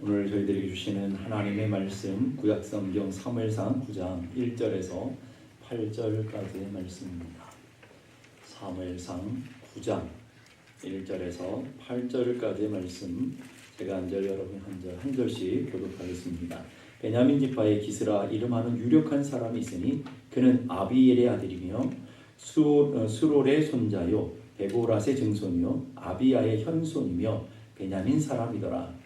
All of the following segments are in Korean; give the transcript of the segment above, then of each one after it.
오늘 저희들에게 주시는 하나님의 말씀 구약성경 사무엘상 9장 1절에서 8절까지의 말씀입니다. 사무엘상 9장 1절에서 8절까지의 말씀 제가 한 절 여러분 한 절 한 절씩 교독하겠습니다. 베냐민 지파의 기스라 이름하는 유력한 사람이 있으니 그는 아비엘의 아들이며 수, 어, 수롤의 손자요 베고라의 증손이요 아비야의 현손이며 베냐민 사람이더라.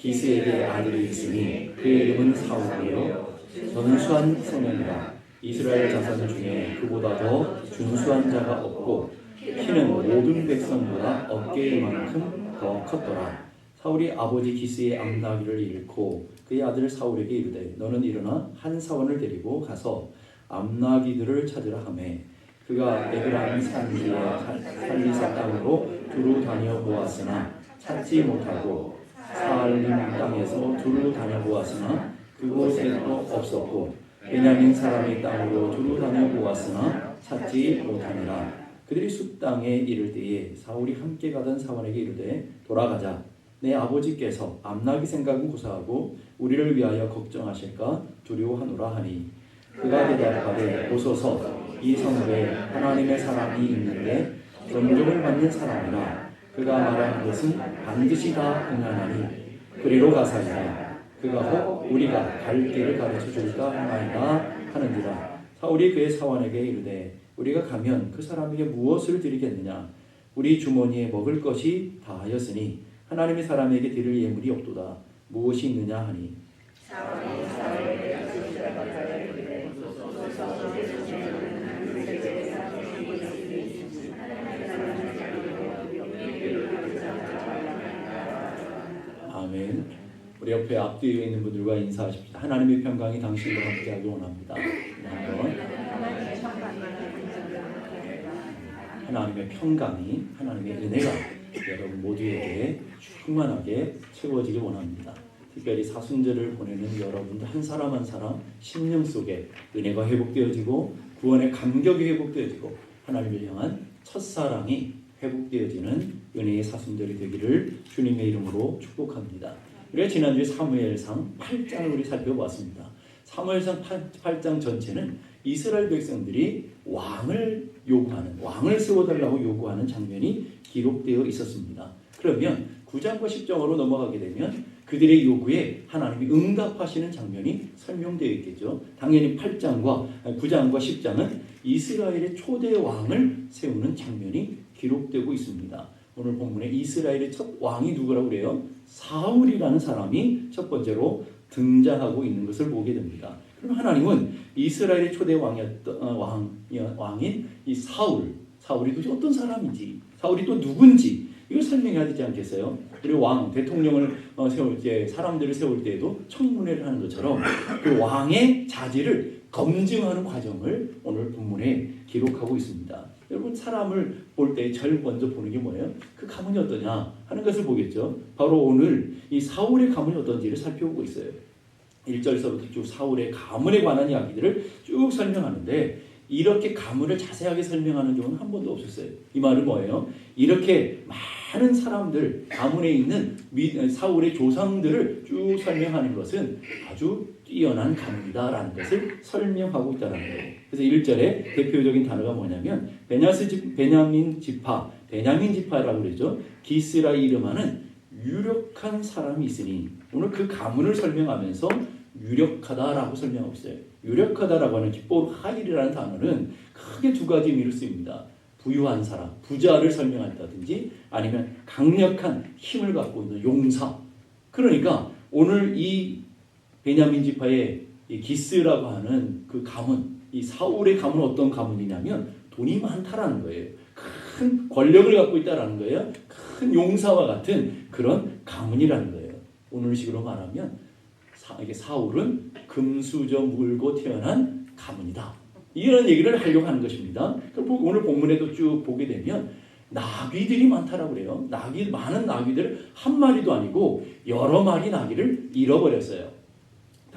기스에게 아들이 있으니 그의 이름은 사울이요. 저는 수한 성령이라. 이스라엘 자손 중에 그보다 더 준수한 자가 없고 키는 모든 백성보다 어깨만큼 더 컸더라. 사울이 아버지 기스의 암나기를 잃고 그의 아들 사울에게 이르되 너는 일어나 한 사원을 데리고 가서 암나기들을 찾으라 하매. 그가 에그라임 산지의 살리사 땅으로 두루 다녀 보았으나 찾지 못하고 사알림 땅에서 두루 다녀보았으나 그곳에도 없었고 베냐민 사람의 땅으로 두루 다녀보았으나 찾지 못하니라. 그들이 숲 땅에 이를 때에 사울이 함께 가던 사원에게 이르되 돌아가자. 내 아버지께서 암나기 생각은 고사하고 우리를 위하여 걱정하실까 두려워하노라 하니. 그가 대답하되 오소서. 이 성읍에 하나님의 사람이 있는데 점종을 받는 사람이라. 그가 말하는 것은 반드시 다 응하나니 그리로 가사니라 그가 혹 우리가 갈 길을 가르쳐 줄까 하나이다 하는지라. 사울이 그의 사원에게 이르되 우리가 가면 그 사람에게 무엇을 드리겠느냐? 우리 주머니에 먹을 것이 다하였으니 하나님의 사람에게 드릴 예물이 없도다. 무엇이 있느냐 하니? 아멘. 옆에 앞뒤에 있는 분들과 인사하십시오. 하나님의 평강이 당신과 함께하기 원합니다. 하나님의 평강이 하나님의 은혜가 여러분 모두에게 충만하게 채워지기 원합니다. 특별히 사순절을 보내는 여러분들 한 사람 한 사람 심령 속에 은혜가 회복되어지고 구원의 감격이 회복되어지고 하나님을 향한 첫사랑이 회복되어지는 은혜의 사순절이 되기를 주님의 이름으로 축복합니다. 우리가 지난주에 사무엘상 8장을 우리 살펴봤습니다. 사무엘상 8 장 전체는 이스라엘 백성들이 왕을 요구하는 왕을 세워달라고 요구하는 장면이 기록되어 있었습니다. 그러면 9장과 10장으로 넘어가게 되면 그들의 요구에 하나님이 응답하시는 장면이 설명되어 있겠죠. 당연히 8장과 9장과 10장은 이스라엘의 초대 왕을 세우는 장면이 기록되고 있습니다. 오늘 본문에 이스라엘의 첫 왕이 누구라고 그래요? 사울이라는 사람이 첫 번째로 등장하고 있는 것을 보게 됩니다. 그럼 하나님은 이스라엘의 초대 왕이었던 어, 왕 왕인 이 사울, 사울이 도대체 어떤 사람인지, 사울이 또 누군지 이걸 설명해야 되지 않겠어요? 우리 왕 대통령을 어, 세울 때 사람들을 세울 때에도 청문회를 하는 것처럼 그 왕의 자질을 검증하는 과정을 오늘 본문에 기록하고 있습니다. 여러분 사람을 볼 때 제일 먼저 보는 게 뭐예요? 그 가문이 어떠냐 하는 것을 보겠죠. 바로 오늘 이 사울의 가문이 어떤지를 살펴보고 있어요. 1절서부터 쭉 사울의 가문에 관한 이야기들을 쭉 설명하는데 이렇게 가문을 자세하게 설명하는 경우는 한 번도 없었어요. 이 말은 뭐예요? 이렇게 많은 사람들 가문에 있는 사울의 조상들을 쭉 설명하는 것은 아주 뛰어난 가문이다라는 것을 설명하고 있다는 거예요. 그래서 1절에 대표적인 단어가 뭐냐면 베냐스 집, 베냐민 지파, 베냐민 지파라고 그러죠. 기스라 이름하는 유력한 사람이 있으니 오늘 그 가문을 설명하면서 유력하다라고 설명하고 있어요. 유력하다라고 하는 기법 하일이라는 단어는 크게 두 가지 의미로 쓰입니다. 부유한 사람, 부자를 설명한다든지 아니면 강력한 힘을 갖고 있는 용사. 그러니까 오늘 이 베냐민 지파의 기스라고 하는 그 가문, 이 사울의 가문은 어떤 가문이냐면 돈이 많다라는 거예요. 큰 권력을 갖고 있다라는 거예요. 큰 용사와 같은 그런 가문이라는 거예요. 오늘 식으로 말하면 사, 이게 사울은 금수저 물고 태어난 가문이다. 이런 얘기를 하려고 하는 것입니다. 오늘 본문에도 쭉 보게 되면 나귀들이 많다라고 그래요. 나귀 많은 나귀들 한 마리도 아니고 여러 마리 나귀를 잃어버렸어요.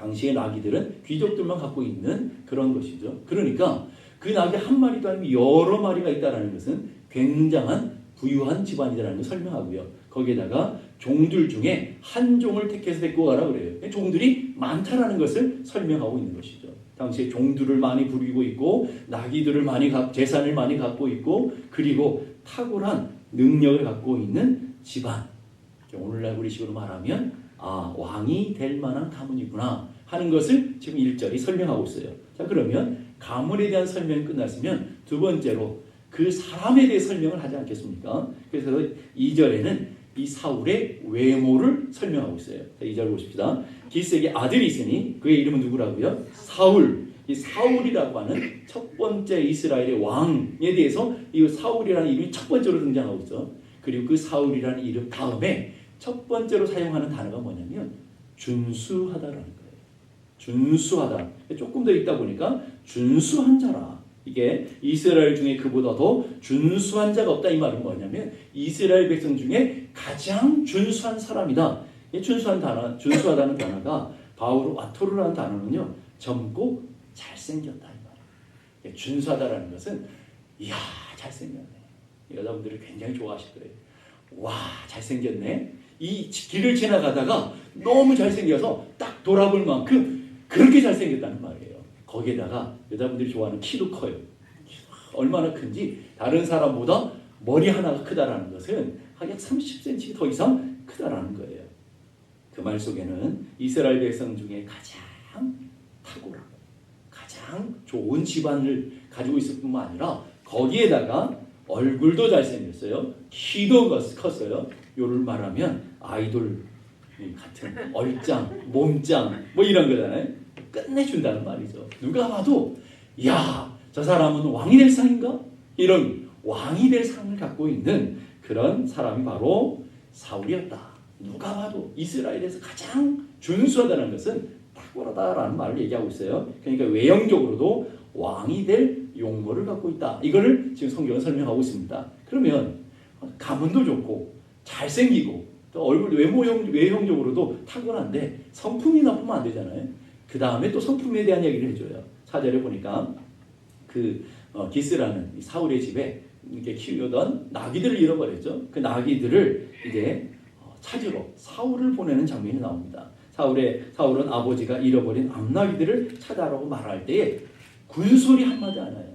당시의 나귀들은 귀족들만 갖고 있는 그런 것이죠. 그러니까 그 나귀 한 마리도 아니고 여러 마리가 있다라는 것은 굉장한 부유한 집안이라는 걸 설명하고요. 거기에다가 종들 중에 한 종을 택해서 데리고 가라 그래요. 종들이 많다라는 것을 설명하고 있는 것이죠. 당시에 종들을 많이 부리고 있고 나귀들을 많이 갖 재산을 많이 갖고 있고 그리고 탁월한 능력을 갖고 있는 집안. 오늘날 우리식으로 말하면 아 왕이 될 만한 가문이구나 하는 것을 지금 1절이 설명하고 있어요. 자 그러면 가문에 대한 설명이 끝났으면 두 번째로 그 사람에 대해 설명을 하지 않겠습니까? 그래서 2절에는 이 사울의 외모를 설명하고 있어요. 자, 2절 보십시다. 기스에게 아들이 있으니 그의 이름은 누구라고요? 사울. 이 사울이라고 하는 첫 번째 이스라엘의 왕에 대해서 이 사울이라는 이름이 첫 번째로 등장하고 있어. 그리고 그 사울이라는 이름 다음에 첫 번째로 사용하는 단어가 뭐냐면 준수하다라는 거예요. 준수하다. 조금 더 있다 보니까 준수한 자라. 이게 이스라엘 중에 그보다 더 준수한 자가 없다 이 말은 뭐냐면 이스라엘 백성 중에 가장 준수한 사람이다. 이 준수한 단어, 준수하다는 단어가 바울 와토르라는 단어는요 젊고 잘생겼다 이 말이에요. 준수하다라는 것은 이야 잘생겼네. 여자분들이 굉장히 좋아하실 거예요. 와 잘생겼네. 이 길을 지나가다가 너무 잘생겨서 딱 돌아볼 만큼 그렇게 잘생겼다는 말이에요. 거기에다가 여자분들이 좋아하는 키도 커요. 얼마나 큰지 다른 사람보다 머리 하나가 크다라는 것은 약 30cm 더 이상 크다라는 거예요. 그 말 속에는 이스라엘 백성 중에 가장 탁월하고 가장 좋은 집안을 가지고 있을 뿐만 아니라 거기에다가 얼굴도 잘생겼어요. 키도 컸어요. 요를 말하면 아이돌 같은 얼짱, 몸짱 뭐 이런 거잖아요. 끝내준다는 말이죠. 누가 봐도 야, 저 사람은 왕이 될 상인가? 이런 왕이 될 상을 갖고 있는 그런 사람이 바로 사울이었다. 누가 봐도 이스라엘에서 가장 준수하다는 것은 탁월하다라는 말을 얘기하고 있어요. 그러니까 외형적으로도 왕이 될 용모를 갖고 있다. 이거를 지금 성경은 설명하고 있습니다. 그러면 가문도 좋고 잘생기고 또 얼굴 외모형 외형적으로도 탁월한데 성품이 나쁘면 안 되잖아요. 그 다음에 또 성품에 대한 얘기를 해줘요. 사절에 보니까 그 어, 기스라는 사울의 집에 이렇게 키우던 나귀들을 잃어버렸죠. 그 나귀들을 이제 어, 찾으러 사울을 보내는 장면이 나옵니다. 사울의 사울은 아버지가 잃어버린 암나귀들을 찾아라고 말할 때에 군소리 한마디 안 해요.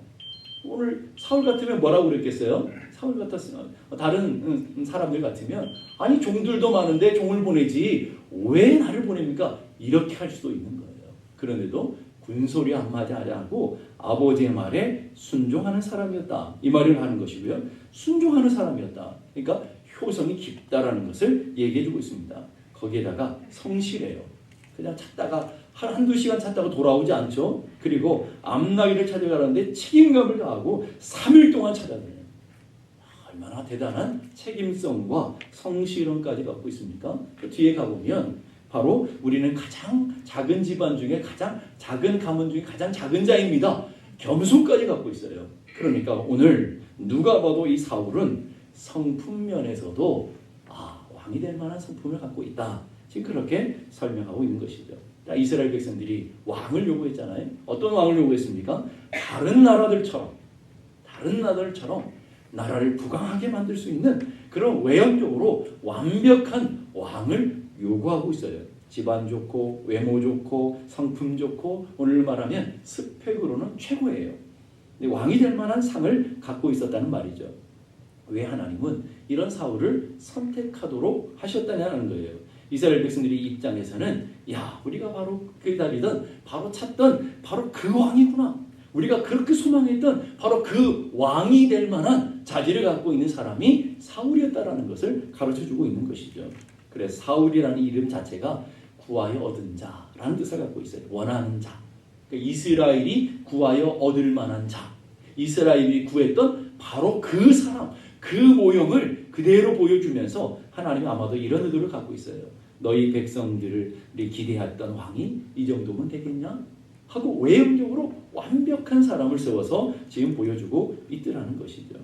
오늘 사울 같으면 뭐라고 그랬겠어요? 사울 같았으면 다른 사람들 같으면 아니 종들도 많은데 종을 보내지 왜 나를 보냅니까? 이렇게 할 수도 있는 거예요. 그런데도 군소리 한마디 하지 않고 아버지의 말에 순종하는 사람이었다. 이 말을 하는 것이고요. 순종하는 사람이었다. 그러니까 효성이 깊다라는 것을 얘기해 주고 있습니다. 거기에다가 성실해요. 그냥 찾다가 한 한두 시간 찾다가 돌아오지 않죠. 그리고 암나귀를 찾아가는데 책임감을 다하고 3일 동안 찾아다녀요. 얼마나 대단한 책임성과 성실함까지 갖고 있습니까? 그 뒤에 가보면 바로 우리는 가장 작은 집안 중에 가장 작은 가문 중에 가장 작은 자입니다. 겸손까지 갖고 있어요. 그러니까 오늘 누가 봐도 이 사울은 성품 면에서도 아, 왕이 될 만한 성품을 갖고 있다. 지금 그렇게 설명하고 있는 것이죠. 이스라엘 백성들이 왕을 요구했잖아요. 어떤 왕을 요구했습니까? 다른 나라들처럼 다른 나라들처럼 나라를 부강하게 만들 수 있는 그런 외형적으로 완벽한 왕을 요구하고 있어요. 집안 좋고 외모 좋고 성품 좋고 오늘 말하면 스펙으로는 최고예요. 왕이 될 만한 상을 갖고 있었다는 말이죠. 왜 하나님은 이런 사울을 선택하도록 하셨다는 거예요. 이스라엘 백성들이 입장에서는 야 우리가 바로 기다리던 바로 찾던 바로 그 왕이구나. 우리가 그렇게 소망했던 바로 그 왕이 될 만한 자질을 갖고 있는 사람이 사울이었다라는 것을 가르쳐 주고 있는 것이죠. 그래서 사울이라는 이름 자체가 구하여 얻은 자라는 뜻을 갖고 있어요. 원하는 자. 그러니까 이스라엘이 구하여 얻을 만한 자. 이스라엘이 구했던 바로 그 사람, 그 모형을 그대로 보여주면서 하나님이 아마도 이런 의도를 갖고 있어요. 너희 백성들을 기대했던 왕이 이 정도면 되겠냐? 하고 외형적으로 완벽한 사람을 세워서 지금 보여주고 있더라는 것이죠.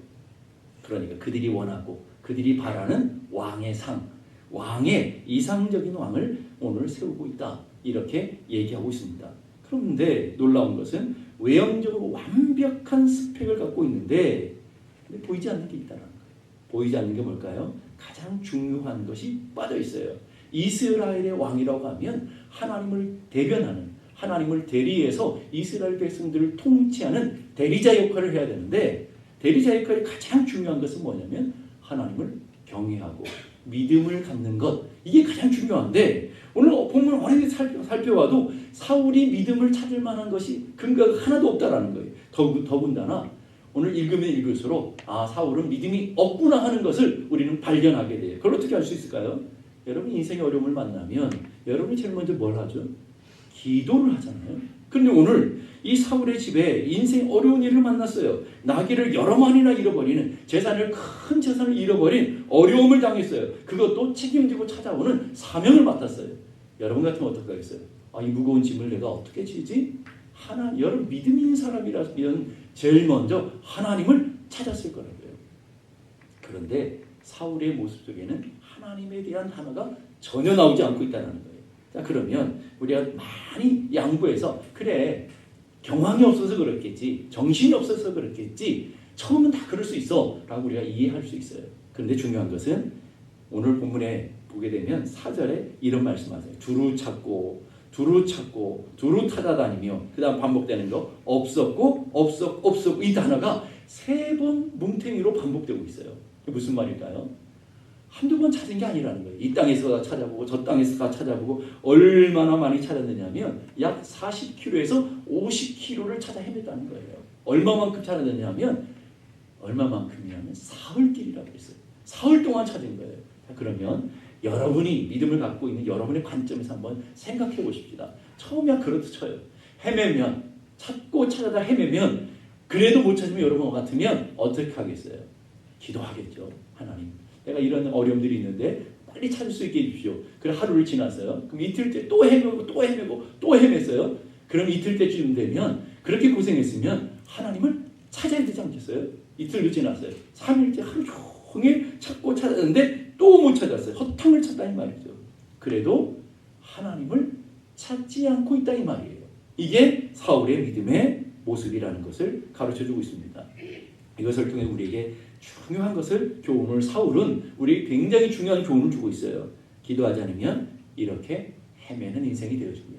그러니까 그들이 원하고 그들이 바라는 왕의 상, 왕의 이상적인 왕을 오늘 세우고 있다. 이렇게 얘기하고 있습니다. 그런데 놀라운 것은 외형적으로 완벽한 스펙을 갖고 있는데 보이지 않는 게 있다는 거예요. 보이지 않는 게 뭘까요? 가장 중요한 것이 빠져 있어요. 이스라엘의 왕이라고 하면 하나님을 대변하는 하나님을 대리해서 이스라엘 백성들을 통치하는 대리자 역할을 해야 되는데 대리자 역할이 가장 중요한 것은 뭐냐면 하나님을 경외하고 믿음을 갖는 것 이게 가장 중요한데 오늘 본문 오래 살펴봐도 사울이 믿음을 찾을 만한 것이 근거가 하나도 없다라는 거예요. 더군, 더군다나 오늘 읽으면 읽을수록 아 사울은 믿음이 없구나 하는 것을 우리는 발견하게 돼요. 그걸 어떻게 할수 있을까요? 여러분 인생의 어려움을 만나면 여러분이 제일 먼저 뭘 하죠? 기도를 하잖아요. 그런데 오늘 이 사울의 집에 인생 어려운 일을 만났어요. 나귀를 여러 마리나 잃어버리는 재산을 큰 재산을 잃어버린 어려움을 당했어요. 그것도 책임지고 찾아오는 사명을 맡았어요. 여러분 같으면 어떡하겠어요? 아, 이 무거운 짐을 내가 어떻게 지지? 하나, 여러분 믿음 있는 사람이라면 제일 먼저 하나님을 찾았을 거라고요. 그런데 사울의 모습 속에는 하나님에 대한 단어가 전혀 나오지 않고 있다는 거예요. 자, 그러면 우리가 많이 양보해서 그래 경황이 없어서 그렇겠지 정신이 없어서 그렇겠지 처음은 다 그럴 수 있어 라고 우리가 이해할 수 있어요. 그런데 중요한 것은 오늘 본문에 보게 되면 사절에 이런 말씀하세요. 두루 찾고 두루 찾고 두루 찾아다니며 그 다음 반복되는 거 없었고 없었 없었고 이 단어가 세 번 뭉탱이로 반복되고 있어요. 무슨 말일까요? 한두 번 찾은 게 아니라는 거예요. 이 땅에서 찾아보고 저 땅에서 찾아보고 얼마나 많이 찾았느냐면 약 40km에서 50km를 찾아 헤맸다는 거예요. 얼마만큼 찾았느냐면 얼마만큼이냐면 사흘길이라고 했어요. 사흘 동안 찾은 거예요. 그러면 여러분이 믿음을 갖고 있는 여러분의 관점에서 한번 생각해 보십시다. 처음이야 그렇다 쳐요. 헤매면 찾고 찾아다 헤매면 그래도 못 찾으면 여러분 같으면 어떻게 하겠어요? 기도하겠죠. 하나님 내가 이런 어려움들이 있는데 빨리 찾을 수 있게 해주십시오. 그래 하루를 지났어요. 그럼 이틀째 또 헤매고 또 헤매고 또 헤맸어요. 그럼 이틀째쯤 되면 그렇게 고생했으면 하나님을 찾아야 되지 않겠어요? 이틀도 지났어요. 3일째 하루 종일 찾고 찾았는데 또 못 찾았어요. 허탕을 찾다 이 말이죠. 그래도 하나님을 찾지 않고 있다 이 말이에요. 이게 사울의 믿음의 모습이라는 것을 가르쳐 주고 있습니다. 이것을 통해 우리에게 중요한 것을 교훈을 사울은 우리 굉장히 중요한 교훈을 주고 있어요. 기도하지 않으면 이렇게 헤매는 인생이 되어지고요.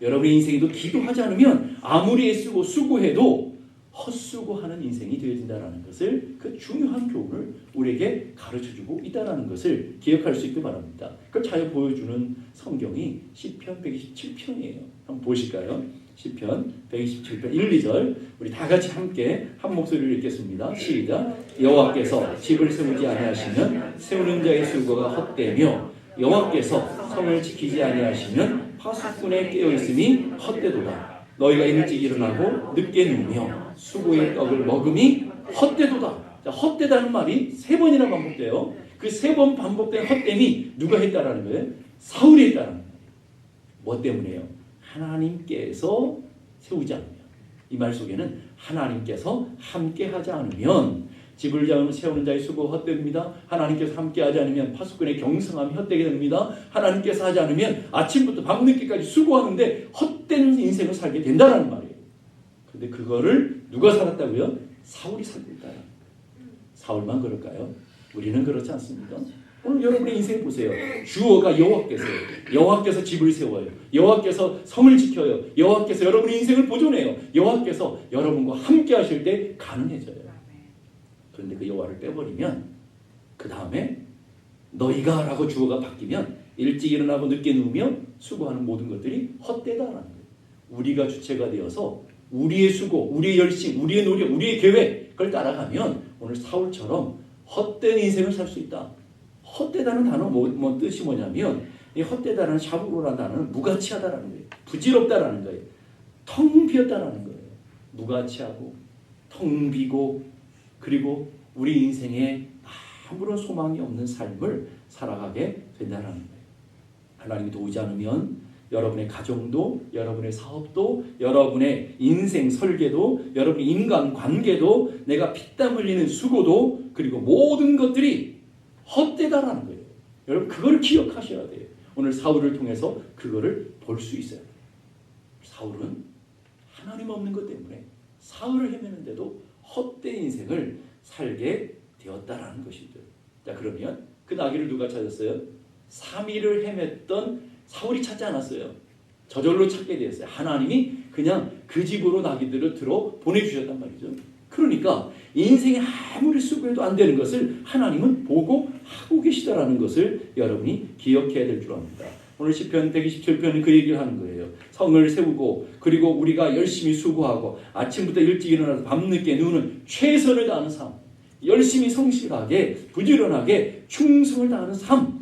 여러분의 인생에도 기도하지 않으면 아무리 애쓰고 수고해도 헛수고하는 인생이 되어진다는 것을 그 중요한 교훈을 우리에게 가르쳐주고 있다는 것을 기억할 수 있길 바랍니다. 그걸 잘 보여주는 성경이 시편 127편이에요. 한번 보실까요? 시편 127편 1, 2절 우리 다 같이 함께 한 목소리를 읽겠습니다. 시작. 여호와께서 집을 세우지 아니하시면 세우는 자의 수고가 헛되며 여호와께서 성을 지키지 아니하시면 파수꾼에 깨어 있음이 헛되도다. 너희가 일찍 일어나고 늦게 누우며 수고의 떡을 먹음이 헛되도다. 자, 헛되다는 말이 세 번이나 반복돼요. 그 세 번 반복된 헛됨이 누가 했다라는 거예요? 사울이 했다는 거예요. 뭐 때문에요? 하나님께서 세우지 않으면 이 말 속에는 하나님께서 함께하지 않으면 집을 세우는 자의 수고 헛됩니다. 하나님께서 함께하지 않으면 파수꾼의 경성함이 헛되게 됩니다. 하나님께서 하지 않으면 아침부터 밤늦게까지 수고하는데 헛된 인생을 살게 된다는 말이에요. 근데 그거를 누가 살았다고요? 사울이 살고 있다. 사울만 그럴까요? 우리는 그렇지 않습니다. 오늘 여러분의 인생 보세요. 주어가 여호와께서 여호와께서 집을 세워요. 여호와께서 성을 지켜요. 여호와께서 여러분의 인생을 보존해요. 여호와께서 여러분과 함께 하실 때 가능해져요. 그런데 그 여호와를 빼버리면 그 다음에 너희가 라고 주어가 바뀌면 일찍 일어나고 늦게 누우며 수고하는 모든 것들이 헛되다라는 거예요. 우리가 주체가 되어서 우리의 수고, 우리의 열심, 우리의 노력, 우리의 계획 그걸 따라가면 오늘 사울처럼 헛된 인생을 살 수 있다. 헛되다는 단어 뭐, 뭐 뜻이 뭐냐면 이 헛되다는 샤브로라는 단어는 무가치하다라는 거예요. 부질없다라는 거예요. 텅 비었다라는 거예요. 무가치하고 텅 비고 그리고 우리 인생에 아무런 소망이 없는 삶을 살아가게 된다는 거예요. 하나님이 도우지 않으면 여러분의 가정도, 여러분의 사업도, 여러분의 인생 설계도, 여러분의 인간 관계도, 내가 피땀 흘리는 수고도, 그리고 모든 것들이 헛되다라는 거예요. 여러분 그걸 기억하셔야 돼요. 오늘 사울을 통해서 그거를 볼 수 있어요. 사울은 하나님 없는 것 때문에 사울을 헤매는데도 헛된 인생을 살게 되었다라는 것이죠. 자 그러면 그 나귀를 누가 찾았어요? 3일을 헤맸던 사울이 찾지 않았어요. 저절로 찾게 되었어요. 하나님이 그냥 그 집으로 나귀들을 들어 보내주셨단 말이죠. 그러니까 인생에 아무리 수고해도 안 되는 것을 하나님은 보고 하고 계시다라는 것을 여러분이 기억해야 될 줄 압니다. 오늘 시편 127편은 그 얘기를 하는 거예요. 성을 세우고 그리고 우리가 열심히 수고하고 아침부터 일찍 일어나서 밤늦게 누는 최선을 다하는 삶. 열심히 성실하게 부지런하게 충성을 다하는 삶.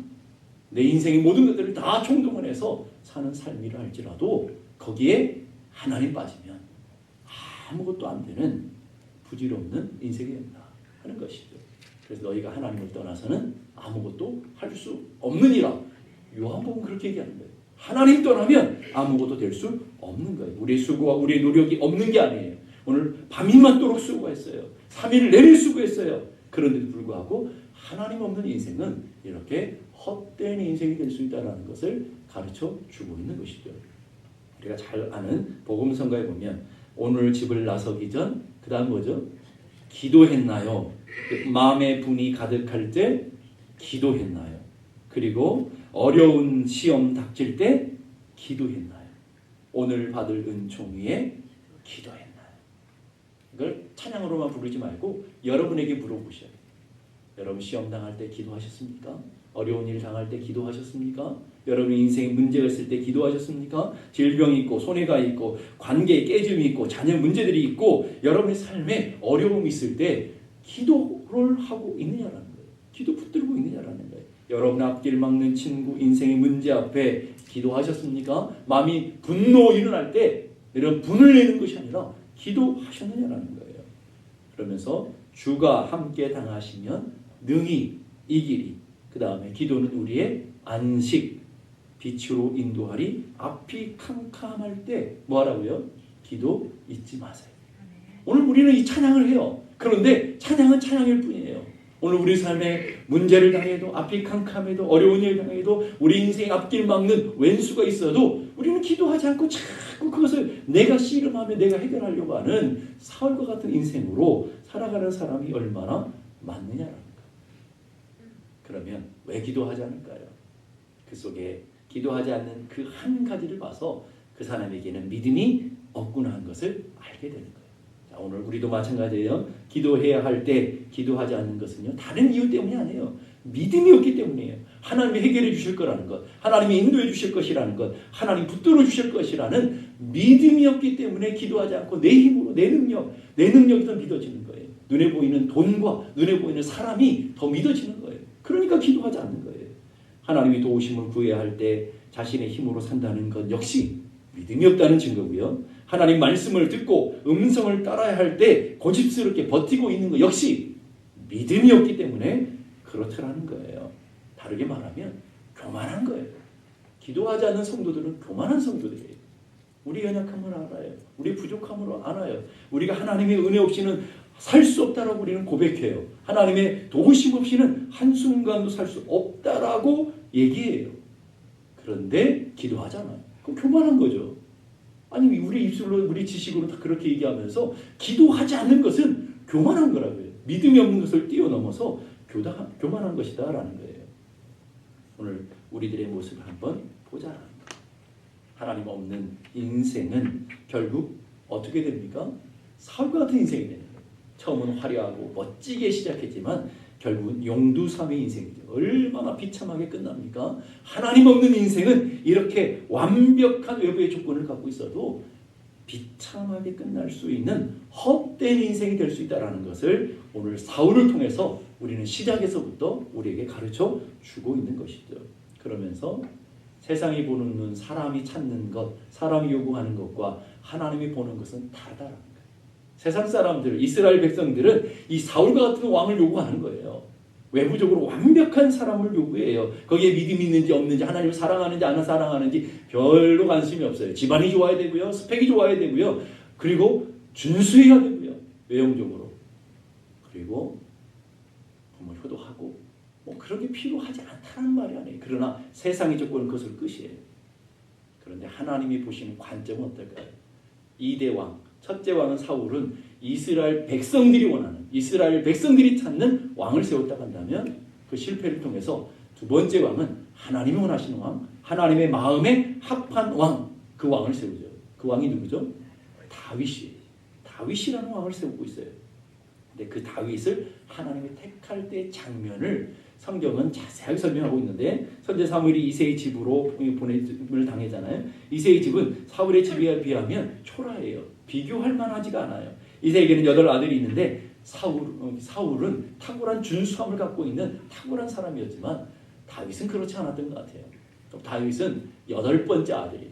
내 인생의 모든 것들을 다 총동원해서 사는 삶이라 할지라도 거기에 하나님 빠지면 아무것도 안 되는 부질없는 인생이 된다 하는 것이죠. 그래서 너희가 하나님을 떠나서는 아무것도 할 수 없느니라. 요한복음 그렇게 얘기하는 거예요. 하나님 떠나면 아무것도 될 수 없는 거예요. 우리 수고와 우리 노력이 없는 게 아니에요. 오늘 밤이맞도록 수고했어요. 3일 내내 수고했어요. 그런데도 불구하고 하나님 없는 인생은 이렇게 헛된 인생이 될 수 있다는 것을 가르쳐 주고 있는 것이죠. 우리가 잘 아는 복음성가에 보면 오늘 집을 나서기 전 그 다음 뭐죠? 기도했나요? 마음의 분이 가득할 때 기도했나요? 그리고 어려운 시험 닥칠 때 기도했나요? 오늘 받을 은총 위에 기도했나요? 이걸 찬양으로만 부르지 말고 여러분에게 물어보셔야 돼요. 여러분 시험 당할 때 기도하셨습니까? 어려운 일 당할 때 기도하셨습니까? 여러분 인생에 문제가 있을 때 기도하셨습니까? 질병이 있고 손해가 있고 관계에 깨짐이 있고 자녀 문제들이 있고 여러분의 삶에 어려움이 있을 때 기도를 하고 있느냐라는 거예요. 기도 붙들고 있느냐라는 거예요. 여러분 앞길 막는 친구 인생의 문제 앞에 기도하셨습니까? 마음이 분노 일어날 때 이런 분을 내는 것이 아니라 기도하셨느냐라는 거예요. 그러면서 주가 함께 당하시면 능히 이기리. 그 다음에 기도는 우리의 안식, 빛으로 인도하리. 앞이 캄캄할 때 뭐하라고요? 기도 잊지 마세요. 오늘 우리는 이 찬양을 해요. 그런데 찬양은 찬양일 뿐이에요. 오늘 우리 삶에 문제를 당해도 앞이 캄캄해도 어려운 일 당해도 우리 인생 앞길 막는 왼수가 있어도 우리는 기도하지 않고 자꾸 그것을 내가 씨름하며 내가 해결하려고 하는 사울과 같은 인생으로 살아가는 사람이 얼마나 많느냐라는 거. 그러면 왜 기도하지 않을까요? 그 속에 기도하지 않는 그 한 가지를 봐서 그 사람에게는 믿음이 없구나 한 것을 알게 되는 거예요. 자, 오늘 우리도 마찬가지예요. 기도해야 할 때 기도하지 않는 것은요. 다른 이유 때문이 아니에요. 믿음이 없기 때문이에요. 하나님이 해결해 주실 거라는 것, 하나님이 인도해 주실 것이라는 것, 하나님 붙들어 주실 것이라는 믿음이 없기 때문에 기도하지 않고 내 힘으로, 내 능력, 내 능력이 더 믿어지는 거예요. 눈에 보이는 돈과 눈에 보이는 사람이 더 믿어지는 거예요. 그러니까 기도하지 않는 거예요. 하나님이 도우심을 구해야 할 때 자신의 힘으로 산다는 것 역시 믿음이 없다는 증거고요. 하나님 말씀을 듣고 음성을 따라야 할 때 고집스럽게 버티고 있는 것 역시 믿음이 없기 때문에 그렇더라는 거예요. 다르게 말하면 교만한 거예요. 기도하지 않는 성도들은 교만한 성도들이에요. 우리 연약함을 알아요. 우리 부족함을 알아요. 우리가 하나님의 은혜 없이는 살 수 없다라고 우리는 고백해요. 하나님의 도우심 없이는 한순간도 살 수 없다라고 얘기해요. 그런데 기도하잖아요. 그럼 교만한 거죠. 아니 우리 입술로 우리 지식으로 다 그렇게 얘기하면서 기도하지 않는 것은 교만한 거라고요. 믿음이 없는 것을 뛰어넘어서 교다, 교만한 것이다라는 거예요. 오늘 우리들의 모습을 한번 거예요. 하나님 없는 인생은 결국 어떻게 됩니까? 사울과 같은 인생이 되는 거예요. 처음은 화려하고 멋지게 시작했지만 결국은 용두삼의 인생이죠. 얼마나 비참하게 끝납니까? 하나님 없는 인생은 이렇게 완벽한 외부의 조건을 갖고 있어도 비참하게 끝날 수 있는 헛된 인생이 될 수 있다는 것을 오늘 사울을 통해서 우리는 시작에서부터 우리에게 가르쳐 주고 있는 것이죠. 그러면서 세상이 보는 눈, 사람이 찾는 것, 사람이 요구하는 것과 하나님이 보는 것은 거예요. 세상 사람들, 이스라엘 백성들은 이 사울과 같은 왕을 요구하는 거예요. 외부적으로 완벽한 사람을 요구해요. 거기에 믿음이 있는지 없는지 하나님을 사랑하는지 안 사랑하는지 별로 관심이 없어요. 집안이 좋아야 되고요. 스펙이 좋아야 되고요. 그리고 준수해야 되고요. 외형적으로. 그리고 뭐 효도하고 뭐 그런 게 필요하지 않다는 말이 아니에요. 그러나 세상의 조건은 그것을 끝이에요. 그런데 하나님이 보시는 관점은 어떨까요? 이대 왕, 첫째 왕은 사울은 이스라엘 백성들이 원하는 이스라엘 백성들이 찾는 왕을 세웠다 한다면 그 실패를 통해서 두 번째 왕은 하나님이 원하시는 왕, 하나님의 마음에 합한 왕, 그 왕을 세우죠. 그 왕이 누구죠? 다윗이. 다윗이라는 왕을 세우고 있어요. 근데 그 다윗을 하나님이 택할 때 장면을 성경은 자세하게 설명하고 있는데 선제 사무엘이 이세의 집으로 보냄을 당했잖아요. 이세의 집은 사울의 집에 비하면 초라해요. 비교할 만하지가 않아요. 이세에게는 여덟 아들이 있는데 사울 어, 사울은 탁월한 준수함을 갖고 있는 탁월한 사람이었지만 다윗은 그렇지 않았던 것 같아요. 다윗은 여덟 번째 아들이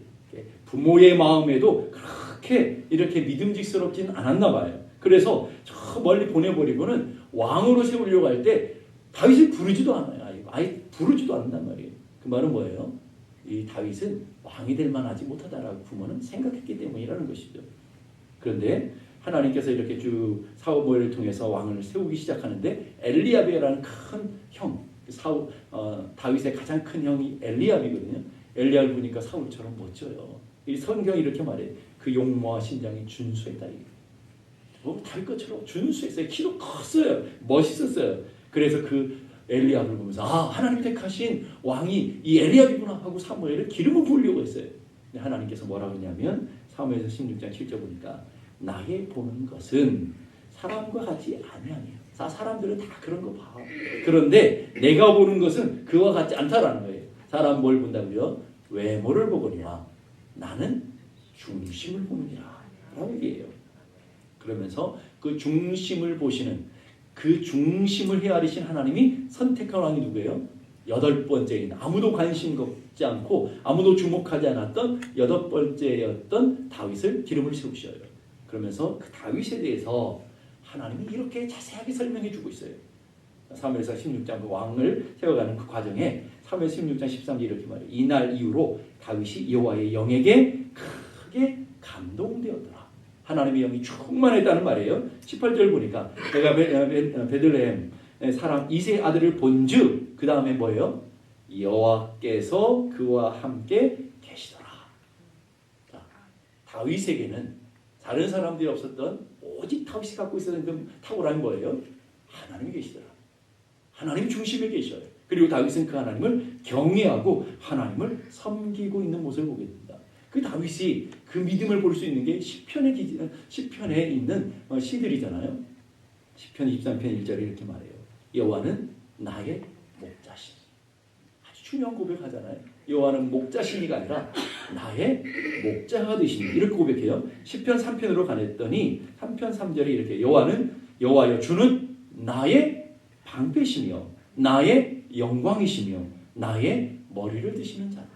부모의 마음에도 그렇게 이렇게 믿음직스럽진 않았나 봐요. 그래서 저 멀리 보내버리고는 왕으로 세우려고 할 때 다윗을 부르지도 않아요. 아예, 아예 부르지도 않는단 말이에요. 그 말은 뭐예요? 이 다윗은 왕이 될 만하지 못하다라고 부모는 생각했기 때문이라는 것이죠. 그런데 하나님께서 이렇게 쭉 사울을 통해서 왕을 세우기 시작하는데 엘리야베라는 큰 형, 사울 어, 다윗의 가장 큰 형이 엘리압이거든요. 엘리압을 보니까 사울처럼 멋져요. 이 성경이 이렇게 말해. 그 용모와 신장이 준수했다. 뭐 다윗 것처럼 준수했어요. 키도 컸어요. 멋있었어요. 그래서 그 엘리압을 보면서 아 하나님 택하신 왕이 이 엘리압이구나 하고 사무엘을 기름을 부으려고 했어요. 근데 하나님께서 뭐라고 했냐면 사무엘서 16장 7절 보니까 나의 보는 것은 사람과 같이 아니하며 사 사람들은 다 그런 거 봐. 그런데 내가 보는 것은 그와 같지 않다라는 거예요. 사람 뭘 본다고요? 외모를 보거니와 나는 중심을 보느니라 라고 얘기해요. 그러면서 그 중심을 보시는 그 중심을 헤아리신 하나님이 선택한 왕이 누구예요? 여덟 번째인 아무도 관심 갖지 않고 아무도 주목하지 않았던 여덟 번째였던 다윗을 기름을 세우셔요. 그러면서 그 다윗에 대해서 하나님이 이렇게 자세하게 설명해 주고 있어요. 사무엘서 16장 그 왕을 세워가는 그 과정에 사무엘 16장 13절 이렇게 말해요. 이날 이후로 다윗이 여호와의 영에게 크게 감동되었더라. 하나님의 영이 충만했다는 말이에요. 18절 보니까 내가 베들레헴 사람 이세 아들을 본즉 그 다음에 뭐예요? 여호와께서 그와 함께 계시더라. 자, 다윗에게는 다른 사람들이 없었던 오직 다윗이 갖고 있었던 그 탁월한 거예요. 하나님이 계시더라. 하나님 중심에 계셔요. 그리고 다윗은 그 하나님을 경외하고 하나님을 섬기고 있는 모습을 보게 됩니다. 그 다윗이 그 믿음을 볼 수 있는 게 시편의 기 시편에 있는 어, 시들이잖아요. 시편 23편 1절에 이렇게 말해요. 여호와는 나의 목자신. 아주 중요한 고백하잖아요. 여호와는 목자신이가 아니라 나의 목자가 되시니 이렇게 고백해요. 시편 3편으로 가냈더니 3편 3절에 이렇게 여호와는 여호와여 주는 나의 방패시며 나의 영광이시며 나의 머리를 드시는 자다.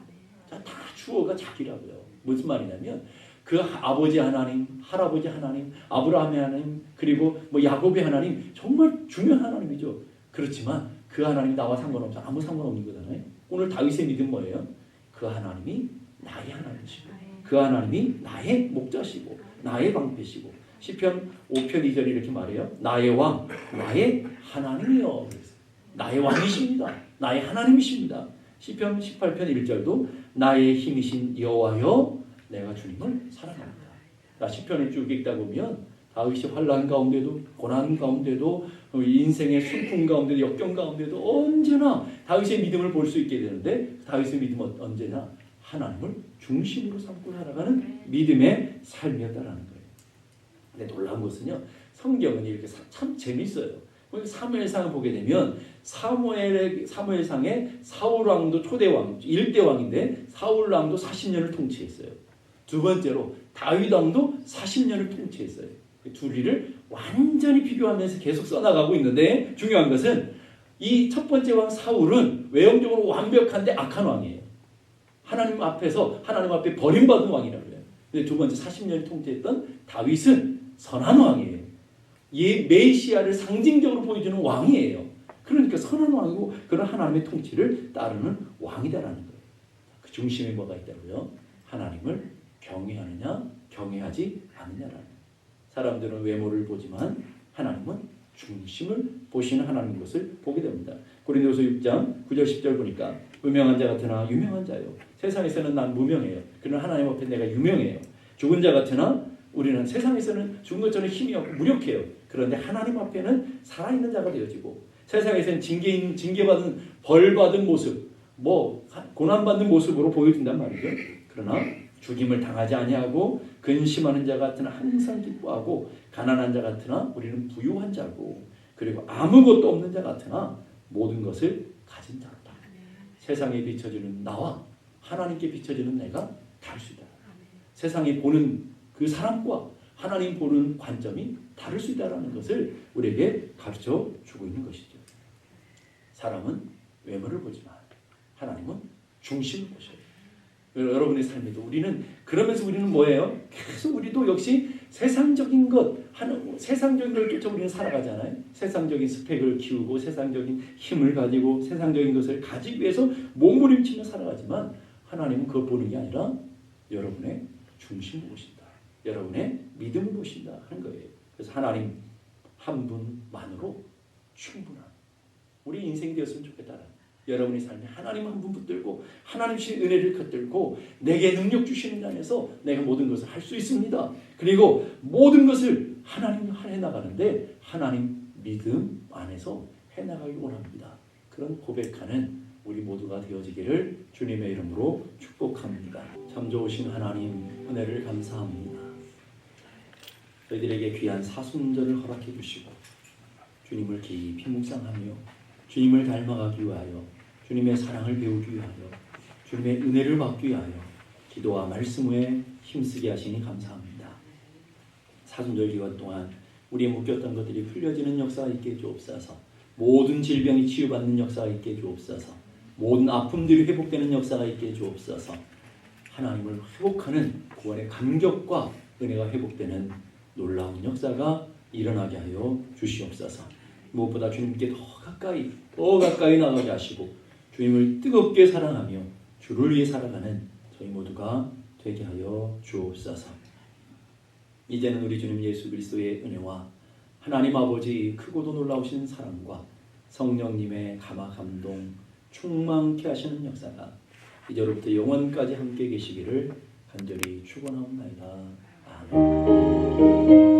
자, 다 주어가 자기라고요. 무슨 말이냐면 그 아버지 하나님, 할아버지 하나님, 아브라함의 하나님, 그리고 뭐 야곱의 하나님 정말 중요한 하나님이죠. 그렇지만 그 하나님 나와 상관없어 아무 상관없는 거잖아요. 오늘 다윗의 믿음 뭐예요? 그 하나님이 나의 하나님이시고 그 하나님이 나의 목자시고 나의 방패시고 시편 5편 2절 이렇게 말해요. 나의 왕, 나의 하나님이여. 나의 왕이십니다. 나의 하나님이십니다. 시편 18편 1절도 나의 힘이신 여호와여 내가 주님을 사랑합니다. 나 시편을 쭉 읽다 보면 다윗이 환란 가운데도 고난 가운데도 인생의 순풍 가운데도 역경 가운데도 언제나 다윗의 믿음을 볼 수 있게 되는데 다윗의 믿음은 언제나 하나님을 중심으로 삼고 살아가는 믿음의 삶이었다라는 거예요. 근데 놀라운 것은요. 성경은 이렇게 참 재밌어요. 사무엘상을 보게 되면 사무엘의 사무엘상에 사울 왕도 초대 왕, 1대 왕인데 사울 왕도 40년을 통치했어요. 두 번째로 다윗 왕도 40년을 통치했어요. 그 둘이를 완전히 비교하면서 계속 써나가고 있는데 중요한 것은 이 첫 번째 왕 사울은 외형적으로 완벽한데 악한 왕이에요. 하나님 앞에서 하나님 앞에 버림받은 왕이라고 해요. 근데 두 번째 40년을 통치했던 다윗은 선한 왕이에요. 이 메시아를 상징적으로 보여주는 왕이에요. 그러니까 선한 왕이고 그런 하나님의 통치를 따르는 왕이다라는 거예요. 그 중심에 뭐가 있다고요? 하나님을 경외하느냐, 경외하지 않느냐라는. 사람들은 외모를 보지만 하나님은 중심을 보시는 하나님 것을 보게 됩니다. 고린도서 6장 9절 10절 보니까 무명한 자 같으나 유명한 자요. 세상에서는 난 무명해요. 그러나 하나님 앞에 내가 유명해요. 죽은 자 같으나 우리는 세상에서는 죽은 것처럼 힘이 없고 무력해요. 그런데 하나님 앞에는 살아있는 자가 되어지고 세상에서는 징계 징계받은 벌 받은 모습, 뭐 고난 받는 모습으로 보여준단 말이죠. 그러나 죽임을 당하지 아니하고 근심하는 자 같으나 항상 기뻐하고 가난한 자 같으나 우리는 부유한 자고 그리고 아무것도 없는 자 같으나 모든 것을 가진 자로다. 세상에 비춰지는 나와 하나님께 비춰지는 내가 다를 수 있다. 세상이 보는 그 사람과 하나님 보는 관점이 다를 수 있다는 것을 우리에게 가르쳐 주고 있는 것이죠. 사람은 외모를 보지만 하나님은 중심을 보셔요. 여러분의 삶에도 우리는 그러면서 우리는 뭐예요? 계속 우리도 역시 세상적인 것, 하는 세상적인 걸 쫓아 우리는 살아가잖아요. 세상적인 스펙을 키우고 세상적인 힘을 가지고 세상적인 것을 가지기 위해서 몸부림치며 살아가지만 하나님은 그거 보는 게 아니라 여러분의 중심을 보신다. 여러분의 믿음을 보신다 하는 거예요. 그래서 하나님 한 분만으로 충분한 우리 인생이 되었으면 좋겠다는 여러분의 삶에 하나님 한 분 붙들고 하나님 주신 은혜를 겉들고 내게 능력 주시는 안에서 내가 모든 것을 할 수 있습니다. 그리고 모든 것을 하나님 해 나가는데 하나님 믿음 안에서 해 나가기 원합니다. 그런 고백하는 우리 모두가 되어지기를 주님의 이름으로 축복합니다. 참 좋으신 하나님 은혜를 감사합니다. 저희들에게 귀한 사순절을 허락해 주시고 주님을 깊이 묵상하며 주님을 닮아가기 위하여 주님의 사랑을 배우기 위하여 주님의 은혜를 받기 위하여 기도와 말씀 후에 힘쓰게 하시니 감사합니다. 사순절 기간 동안 우리의 묶였던 것들이 풀려지는 역사가 있게 주옵소서. 모든 질병이 치유받는 역사가 있게 주옵소서. 모든 아픔들이 회복되는 역사가 있게 주옵소서. 하나님을 회복하는 구원의 감격과 은혜가 회복되는 놀라운 역사가 일어나게 하여 주시옵소서. 무엇보다 주님께 더 가까이 더 가까이 나가게 하시고 주님을 뜨겁게 사랑하며 주를 위해 살아가는 저희 모두가 되게 하여 주옵소서. 이제는 우리 주님 예수 그리스도의 은혜와 하나님 아버지 크고도 놀라우신 사랑과 성령님의 감화 감동 충만케 하시는 역사가 이제로부터 영원까지 함께 계시기를 간절히 축원하옵나이다. 아멘.